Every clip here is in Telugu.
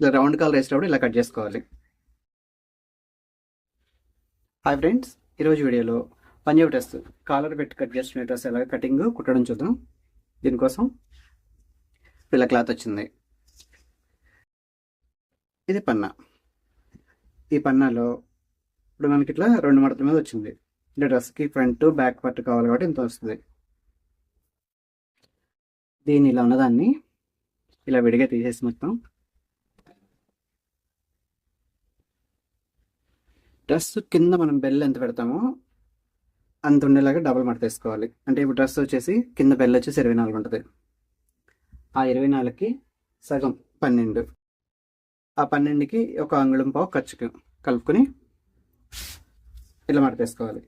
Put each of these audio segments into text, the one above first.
ఇలా రౌండ్ కాలర్ వేసేటప్పుడు ఇలా కట్ చేసుకోవాలి. హాయ్ ఫ్రెండ్స్ ఈరోజు వీడియోలో పంజాబ్ డ్రెస్ కాలర్ పెట్టి కట్ చేసుకునే డ్రెస్ ఎలా కటింగ్ కుట్టడం చూద్దాం. దీనికోసం ఇలా క్లాత్ వచ్చింది. ఇది పన్నా. ఈ పన్నాలో ఇప్పుడు మనకి ఇట్లా రెండు మడతల మీద వచ్చింది. అంటే డ్రెస్కి ఫ్రంట్ బ్యాక్ పార్ట్ కావాలి కాబట్టి ఇంత వస్తుంది. దీని ఇలా ఉన్నదాన్ని ఇలా విడిగా తీసేసి మొత్తం డ్రెస్ కింద మనం బెల్ ఎంత పెడతామో అంత ఉండేలాగా డబుల్ మడత వేసుకోవాలి. అంటే ఇప్పుడు డ్రెస్ వచ్చేసి కింద బెల్ వచ్చేసి ఇరవై నాలుగు ఉంటుంది. ఆ ఇరవై నాలుగుకి సగం పన్నెండు. ఆ పన్నెండుకి ఒక అంగుళం పావు ఖర్చుకు కలుపుకొని ఇలా మడతేసుకోవాలి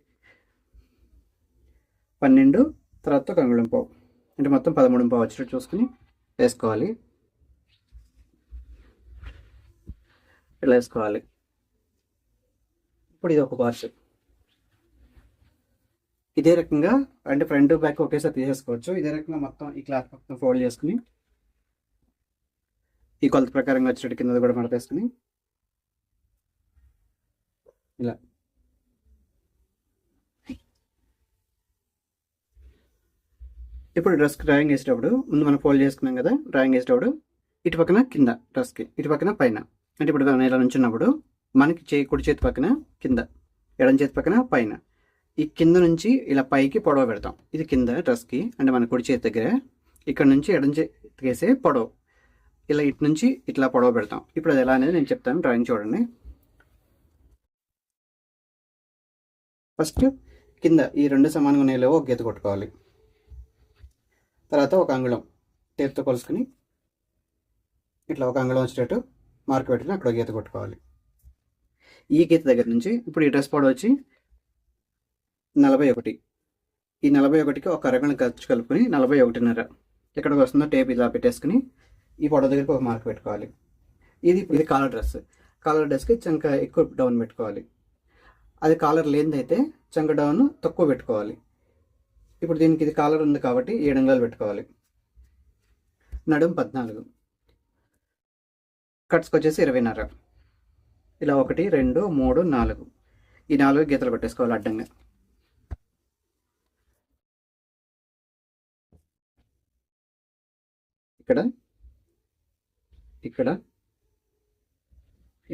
పన్నెండు తర్వాత ఒక అంగుళం పావు. అంటే మొత్తం పదమూడు పావు వచ్చినట్టు చూసుకుని వేసుకోవాలి. ఇలా వేసుకోవాలి. ఇప్పుడు ఇది ఒక పార్ట్ ఇదే రకంగా అంటే ఫ్రంట్ బ్యాక్ ఒకేసారి తీసేసుకోవచ్చు. ఇదే రకంగా మొత్తం ఈ క్లాత్ మొత్తం ఫోల్డ్ చేసుకుని ఈ కొలత ప్రకారంగా వచ్చేటట్టు కింద కూడా మడతేసుకుని ఇలా. ఇప్పుడు డ్రెస్కి డ్రాయింగ్ వేసేటప్పుడు ముందు మనం ఫోల్డ్ చేసుకున్నాం కదా డ్రాయింగ్ వేసేటప్పుడు ఇటు పక్కన కింద డ్రెస్కి ఇటు పక్కన పైన. అంటే ఇప్పుడు మనం ఇలా నుంచున్నప్పుడు మనకి చేయి కుడి చేతి పక్కన కింద ఎడం చేతి పక్కన పైన. ఈ కింద నుంచి ఇలా పైకి పొడవ పెడతాం. ఇది కింద డ్రెస్కి అంటే మన కుడి చేతి దగ్గర. ఇక్కడ నుంచి ఎడం చేతికి వేసే పొడవు. ఇలా ఇటు నుంచి ఇట్లా పొడవ పెడతాం. ఇప్పుడు అది ఎలా అనేది నేను చెప్తాను డ్రాయింగ్ చూడండి. ఫస్ట్ కింద ఈ రెండు సమానంగా ఉన్నాయో ఒక గీత కొట్టుకోవాలి. తర్వాత ఒక అంగుళం టేప్తో కొలుసుకుని ఇట్లా ఒక అంగుళం వచ్చేటట్టు మార్క్ పెట్టుకుని అక్కడ గీత కొట్టుకోవాలి. ఈ గీత దగ్గర నుంచి ఇప్పుడు ఈ డ్రెస్ పొడవు వచ్చి నలభై ఒకటి. ఈ నలభై ఒకటికి ఒక అరగణ ఖర్చు కలుపుకొని నలభై ఒకటిన్నర. ఎక్కడికి వస్తుందో టేప్ ఇలా పెట్టేసుకుని ఈ పొడవు దగ్గరికి ఒక మార్క్ పెట్టుకోవాలి. ఇది ఇది కాలర్ డ్రెస్. కాలర్ డ్రెస్కి చంక ఎక్కువ డౌన్ పెట్టుకోవాలి. అది కాలర్ లేనిదైతే చంక డౌన్ తక్కువ పెట్టుకోవాలి. ఇప్పుడు దీనికి ఇది కాలర్ ఉంది కాబట్టి ఏడు అంగాలు పెట్టుకోవాలి. నడుం పద్నాలుగు. కట్స్కి వచ్చేసి ఇరవైన్నర. ఇలా ఒకటి రెండు మూడు నాలుగు. ఈ నాలుగు గీతలు పెట్టేసుకోవాలి అడ్డంగా. ఇక్కడ ఇక్కడ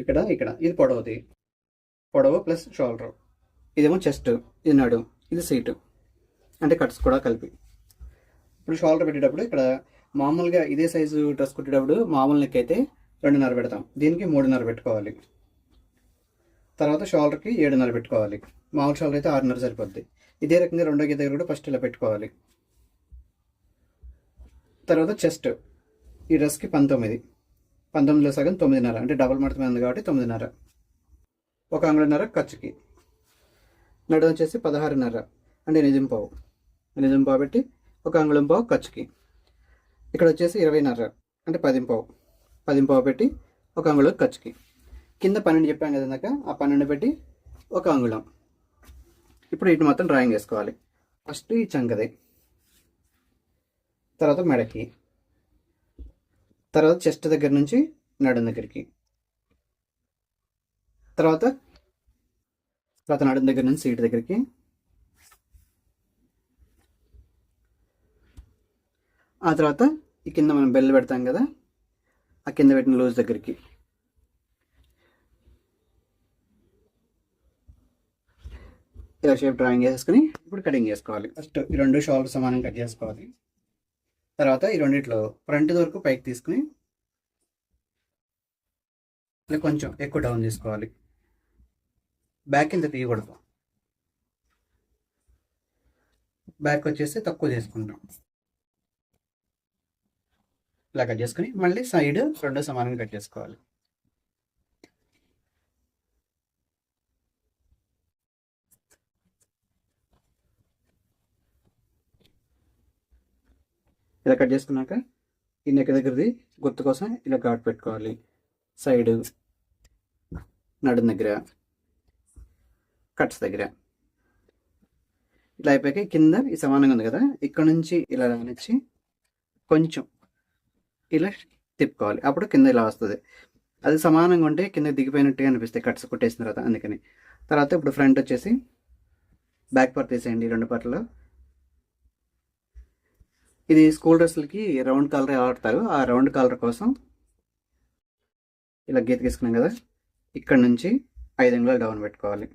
ఇక్కడ ఇక్కడ. ఇది పొడవుది. పొడవు ప్లస్ షోల్డర్. ఇదేమో చెస్ట్ ఇది నడు ఇది సీటు. అంటే కట్స్ కూడా కలిపి. ఇప్పుడు షోల్డర్ పెట్టేటప్పుడు ఇక్కడ మామూలుగా ఇదే సైజు డ్రెస్ కుట్టేటప్పుడు మామూలు నెక్ అయితే రెండున్నర పెడతాం. దీనికి మూడున్నర పెట్టుకోవాలి. తర్వాత షోల్డర్కి ఏడున్నర పెట్టుకోవాలి. మామూలు షోల్డర్ అయితే ఆరున్నర సరిపోద్ది. ఇదే రకంగా రెండో గీత దగ్గర కూడా ఫస్ట్ ఇలా పెట్టుకోవాలి. తర్వాత చెస్ట్. ఈ డ్రెస్కి పంతొమ్మిది. పంతొమ్మిదిలో సగం తొమ్మిదిన్నర. అంటే డబల్ మడత ఉంది కాబట్టి తొమ్మిదిన్నర. ఒక అంగుళన్నర ఖర్చుకి. నడు వచ్చేసి పదహారున్నర. అంటే నిజం పావు. నిజం పావు పెట్టి ఒక అంగుళం పావు ఖర్చుకి. ఇక్కడ వచ్చేసి ఇరవైన్నర. అంటే పదింపావు పదింపావు పెట్టి ఒక అంగుళం ఖర్చుకి. కింద పన్నెండు చెప్పాం కదా ఇందాక ఆ పన్నెండు పెట్టి ఒక అంగుళం. ఇప్పుడు ఇటు మొత్తం డ్రాయింగ్ వేసుకోవాలి. ఫస్ట్ ఈ చంకది తర్వాత మెడకి తర్వాత చెస్ట్ దగ్గర నుంచి నడుం దగ్గరికి తర్వాత తర్వాత నడుం దగ్గర నుంచి సీట్ దగ్గరికి ఆ తర్వాత ఈ కింద మనం బెల్ పెడతాం కదా ఆ కింద పెట్టిన లూజ్ దగ్గరికి. ఇలా షేప్ డ్రాయింగ్ చేసుకుని ఇప్పుడు కటింగ్ చేసుకోవాలి. ఫస్ట్ ఈ రెండు షోల్డర్ సమానం కట్ చేసుకోవాలి. తర్వాత ఈ రెండిట్లో ఫ్రంట్ వరకు పైకి తీసుకుని ఇలా కొంచెం ఎక్కువ డౌన్ చేసుకోవాలి. బ్యాక్ ఇంత తీయకూడదు. బ్యాక్ వచ్చేసి తక్కువ చేసుకుంటాం. ఇలా కట్ చేసుకుని మళ్ళీ సైడ్ రెండు సమానంగా కట్ చేసుకోవాలి. ఇలా కట్ చేసుకున్నాక ఈ నెక్ దగ్గరది గుర్తు కోసం ఇలా ఘాట్ పెట్టుకోవాలి. సైడ్ నడుం దగ్గర కట్స్ దగ్గర. ఇలా అయిపోయాక కింద ఈ సమానంగా ఉంది కదా ఇక్కడ నుంచి ఇలా రానిచ్చి కొంచెం ఇలా తిప్పుకోవాలి. అప్పుడు కింద ఇలా వస్తుంది. అది సమానంగా ఉంటే కింద దిగిపోయినట్టుగా అనిపిస్తాయి కట్స్ కొట్టేసిన తర్వాత అందుకని. తర్వాత ఇప్పుడు ఫ్రంట్ వచ్చేసి బ్యాక్ పార్ట్ తీసేయండి రెండు పార్ట్లో. ఇది స్కూల్ డ్రెస్సులకి రౌండ్ కలర్ ఆడతారు ఆ రౌండ్ కలర్ కోసం ఇలా గీత గీసుకున్నాం కదా. ఇక్కడ నుంచి ఐదు అంగుళాలు డౌన్ పెట్టుకోవాలి.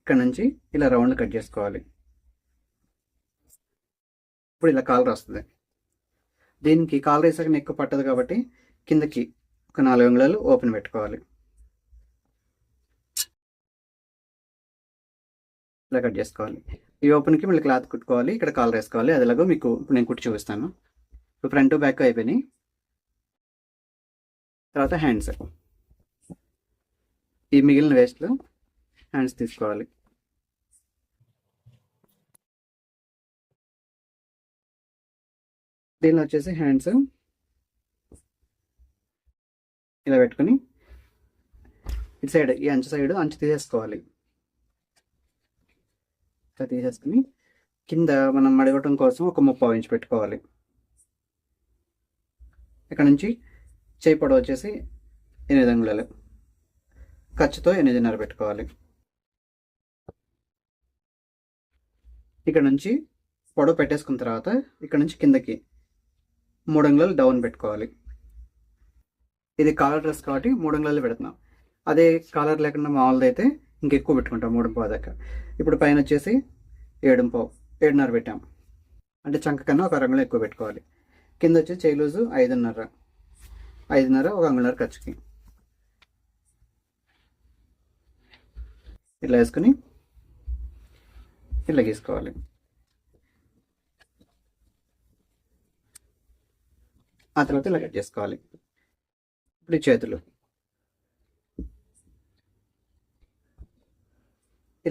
ఇక్కడ నుంచి ఇలా రౌండ్ కట్ చేసుకోవాలి. ఇప్పుడు ఇలా కాలర్ వస్తుంది. దీనికి కాలర్ వేసాక ఎక్కువ పట్టదు కాబట్టి కిందకి ఒక నాలుగు అంగుళాలు ఓపెన్ పెట్టుకోవాలి. ఇలా కట్ చేసుకోవాలి. ఈ ఓపెన్కి మళ్ళీ క్లాత్ కుట్టుకోవాలి ఇక్కడ కాలర్ వేసుకోవాలి అది మీకు ఇప్పుడు నేను కుట్టి చూపిస్తాను. ఇప్పుడు ఫ్రంట్ బ్యాక్ అయిపోయినాయి. తర్వాత హ్యాండ్స్. ఈ మిగిలిన వేస్ట్లో హ్యాండ్స్ తీసుకోవాలి. దీనిలో వచ్చేసి హ్యాండ్స్. ఇలా పెట్టుకొని ఇటు సైడ్ ఈ అంచు సైడ్ అంచు తీసేసుకోవాలి. ఇట్లా తీసేసుకుని కింద మనం మడగటం కోసం ఒక ముప్పావు ఇంచు పెట్టుకోవాలి. ఇక్కడ నుంచి చేయి పొడవు వచ్చేసి ఎనిమిది అంగుళాలు. ఖర్చుతో ఎనిమిదిన్నర పెట్టుకోవాలి. ఇక్కడ నుంచి పొడవు పెట్టేసుకున్న తర్వాత ఇక్కడ నుంచి కిందకి మూడు అంగుళాలు డౌన్ పెట్టుకోవాలి. ఇది కాలర్ డ్రెస్ కాబట్టి మూడు అంగుళాలు పెడుతున్నాం. అదే కాలర్ లేకుండా మామూలుది అయితే ఇంకెక్కువ పెట్టుకుంటాం మూడు పావు దాకా. ఇప్పుడు పైన వచ్చేసి ఏడు పావు ఏడున్నర పెట్టాం. అంటే చంక కన్నా ఒక రంగులో ఎక్కువ పెట్టుకోవాలి. కింద వచ్చి చేయి లూజు ఐదున్నర. ఐదున్నర ఒక అంగుళన్నర ఖర్చుకి. ఇట్లా వేసుకుని ఇట్లా గీసుకోవాలి. ఆ తర్వాత ఇలా కట్ చేసుకోవాలి. ఇప్పుడు చేతులు.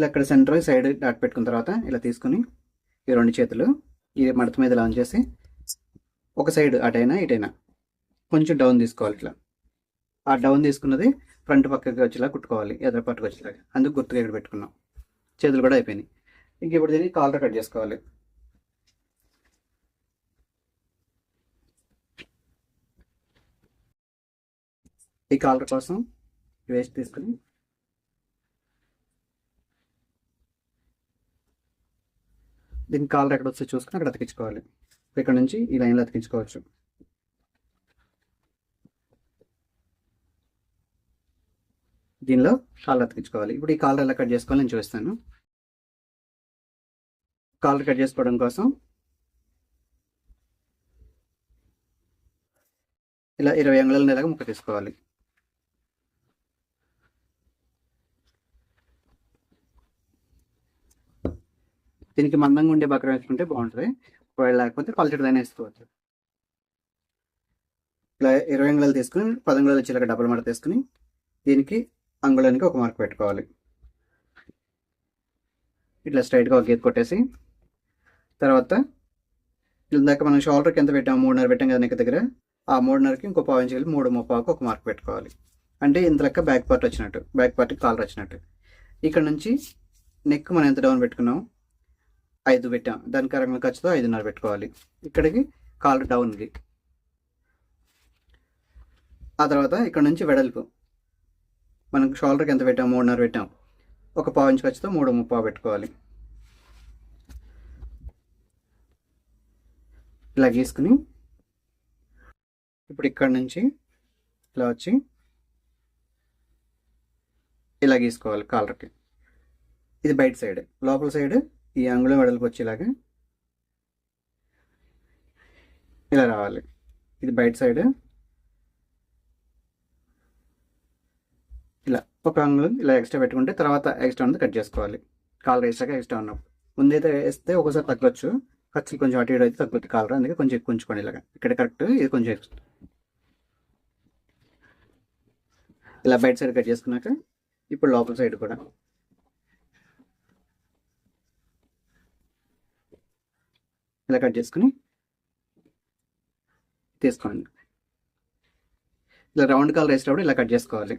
ఇలా అక్కడ సెంటర్ సైడ్ డాట్ పెట్టుకున్న తర్వాత ఇలా తీసుకుని ఈ రెండు చేతులు ఈ మడత మీద ఇలా చేసి ఒక సైడ్ అటైనా ఇటైనా కొంచెం డౌన్ తీసుకోవాలి ఇట్లా. ఆ డౌన్ తీసుకున్నది ఫ్రంట్ పక్కకి వచ్చేలా కుట్టుకోవాలి ఎదురు పట్టుకు వచ్చేలాగా. అందుకు గుర్తుగా ఇక్కడ పెట్టుకున్నాం. చేతులు కూడా అయిపోయినాయి. ఇంక ఇప్పుడు దీన్ని కాలర్ కట్ చేసుకోవాలి. ఈ కాలర్ కోసం వేస్ట్ తీసుకుని దీని కాలర్ ఎక్కడ వస్తే చూసుకుని అక్కడ అతికించుకోవాలి. ఇక్కడ నుంచి ఈ లైన్లో అతికించుకోవచ్చు. దీనిలో కాలర్ అతికించుకోవాలి. ఇప్పుడు ఈ కాలర్ ఎలా కట్ చేసుకోవాలి నేను చూస్తాను కాలర్ కట్ చేసుకోవడం కోసం ఇలా ఇరవై అంగుళాల నెలగా ముక్క తీసుకోవాలి. దీనికి మందంగా ఉండే బకరం వేసుకుంటే బాగుంటుంది. ఒకవేళ లేకపోతే పల్చడిదైనా వేసుకోవచ్చు. ఇలా ఇరవై అంగుళాలు తీసుకుని పది అంగుళాలు వచ్చేలాగా డబుల్ మడత తీసుకుని దీనికి అంగుళానికి ఒక మార్క్ పెట్టుకోవాలి. ఇట్లా స్ట్రైట్గా ఒక గీత కొట్టేసి తర్వాత ఇందాక మనం షోల్డర్కి ఎంత పెట్టాము మూడున్నర పెట్టాం కదా నెక్ దగ్గర ఆ మూడున్నరకి ఇంకో పావు ఇంచుకి మూడు ముప్పావుకి ఒక మార్క్ పెట్టుకోవాలి. అంటే ఇంత లెక్క బ్యాక్ పార్ట్ వచ్చినట్టు బ్యాక్ పార్ట్కి కాలర్ వచ్చినట్టు. ఇక్కడ నుంచి నెక్ మనం ఎంత డౌన్ పెట్టుకున్నాం ఐదు పెట్టాం. దానికి రంగుల ఖర్చుతో ఐదున్నర పెట్టుకోవాలి. ఇక్కడికి కాలర్ డౌన్కి. ఆ తర్వాత ఇక్కడ నుంచి వెడల్పు. మనం షోల్డర్కి ఎంత పెట్టాం? మూడున్నర పెట్టాం. ఒక పావు ఇంచు ఖర్చుతో మూడు ముప్పావు పెట్టుకోవాలి. ఇలా గీసుకుని ఇప్పుడు ఇక్కడ నుంచి ఇలా వచ్చి ఇలా గీసుకోవాలి కాలర్కి. ఇది బయట సైడ్. లోపల సైడ్ ఈ అంగుళం వెడల్పు వచ్చేలాగా ఇలా రావాలి. ఇది బయట సైడ్ ఇలా ఒక అంగుళం ఇలా ఎక్స్ట్రా పెట్టుకుంటే తర్వాత ఎక్స్ట్రా ఉన్నది కట్ చేసుకోవాలి. కాలర్ వేసాక ఎక్స్ట్రా ఉన్నప్పుడు ముందైతే వేస్తే ఒకసారి తగ్గొచ్చు. ఖర్చులు కొంచెం అటు ఇటు అయితే తగ్గుతుంది కాలర్ అందుకే కొంచెం ఎక్కువ ఉంచుకోండి ఇలాగా. ఇక్కడ కరెక్ట్ ఇది కొంచెం ఇలా బయట సైడ్ కట్ చేసుకున్నాక ఇప్పుడు లోపల సైడ్ కూడా. ఇలా కట్ చేసుకుని తీసుకోండి. ఇలా రౌండ్ కలర్ వేసేటప్పుడు ఇలా కట్ చేసుకోవాలి.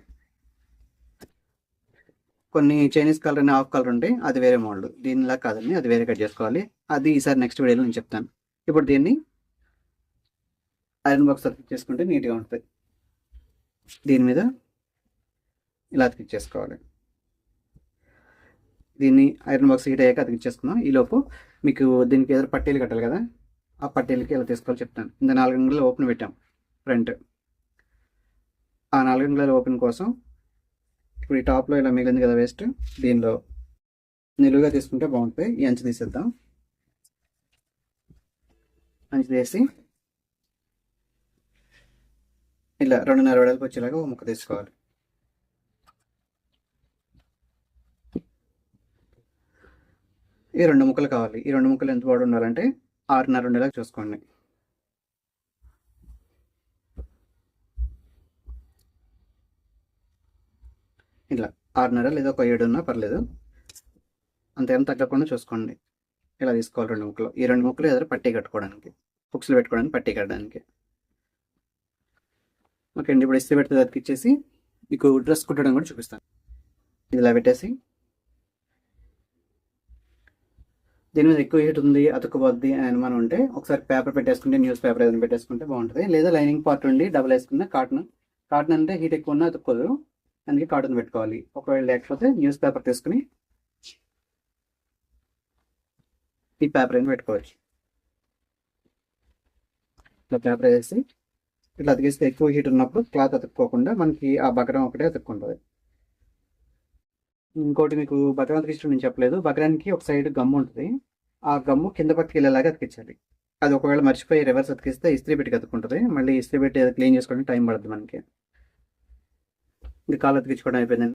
కొన్ని చైనీస్ కలర్ అని హాఫ్ కలర్ ఉంటాయి అది వేరే మోడల్ దీనిలా కాదండి అది వేరే కట్ చేసుకోవాలి. అది ఈసారి నెక్స్ట్ వీడియోలో నేను చెప్తాను. ఇప్పుడు దీన్ని ఐరన్ బాక్స్ చేసుకుంటే నీట్గా ఉంటుంది. దీని మీద ఇలా అతికిచ్చేసుకోవాలి దీన్ని ఐరన్ బాక్స్ హీట్ అయ్యాక అతికించేసుకుందాం ఈలోపు మీకు దీనికి ఎదురు పట్టీలు కట్టాలి కదా ఆ పట్టీలకి ఎలా తీసుకోవాలో చెప్తాను ఇంత నాలుగు అంగుళాలు ఓపెన్ పెట్టాం ఫ్రంట్. ఆ నాలుగు అంగుళాల ఓపెన్ కోసం ఇప్పుడు ఈ టాప్లో ఇలా మిగిలింది కదా వేస్ట్ దీనిలో నిలువుగా తీసుకుంటే బాగుంటుంది. ఈ అంచు తీసేద్దాం. అంచు తీసి ఇలా రెండున్నర వెడల్పు వచ్చేలాగా ఒక ముక్క తీసుకోవాలి. ఈ రెండు ముక్కలు కావాలి. ఈ రెండు ముక్కలు ఎంత పొడవు ఉండాలంటే ఆరున్నర ఉండేలాగా చూసుకోండి. ఇట్లా ఆరున్నర లేదా ఒక ఏడున్నా పర్లేదు. అంతేం తగ్గకుండా చూసుకోండి. ఇలా తీసుకోవాలి రెండు ముక్కలు. ఈ రెండు ముక్కలు ఎదురు పట్టీ కట్టుకోవడానికి బుక్స్లు పెట్టుకోవడానికి పట్టీ కట్టడానికి. ఓకే అండి ఇప్పుడు ఇస్తే పెడితే అతికిచ్చేసి మీకు డ్రెస్ కుట్టడం కూడా చూపిస్తాను. ఇలా పెట్టేసి దీని మీద ఎక్కువ హీట్ ఉంది అతుక్కుపోద్ది అని అనుమానం ఉంటే ఒకసారి పేపర్ పెట్టేసుకుంటే న్యూస్ పేపర్ ఏదైనా పెట్టేసుకుంటే బాగుంటుంది. లేదా లైనింగ్ పార్ట్ ఉండి డబుల్ వేసుకున్న కాటన్. కాటన్ అంటే హీట్ ఎక్కువ ఉన్నా అతుక్కోదు. అందుకే కాటన్ పెట్టుకోవాలి. ఒకవేళ లేకపోతే న్యూస్ పేపర్ తీసుకుని ఈ పేపర్ అయినా పెట్టుకోవచ్చు ఇట్లా పేపర్ వేసి ఇట్లా అతికేస్తే ఎక్కువ హీట్ ఉన్నప్పుడు క్లాత్ అతుక్కోకుండా మనకి ఆ బకరం ఒకటే అతుక్కుంటుంది. ఇంకోటి మీకు బకరం అతికించడం నేను చెప్పలేదు. బకరానికి ఒక సైడ్ గమ్ము ఉంటుంది. ఆ గమ్ము కింద పక్కకి వెళ్ళేలాగా అతికించాలి. అది ఒకవేళ మర్చిపోయి రివర్స్ అతికిస్తే ఇస్త్రీ పెట్టి అతుక్కుంటుంది మళ్ళీ ఇస్త్రీ పెట్టి క్లీన్ చేసుకోవడానికి టైం పడుతుంది మనకి. ఇది కాలు అతికించుకోవడం అయిపోయింది.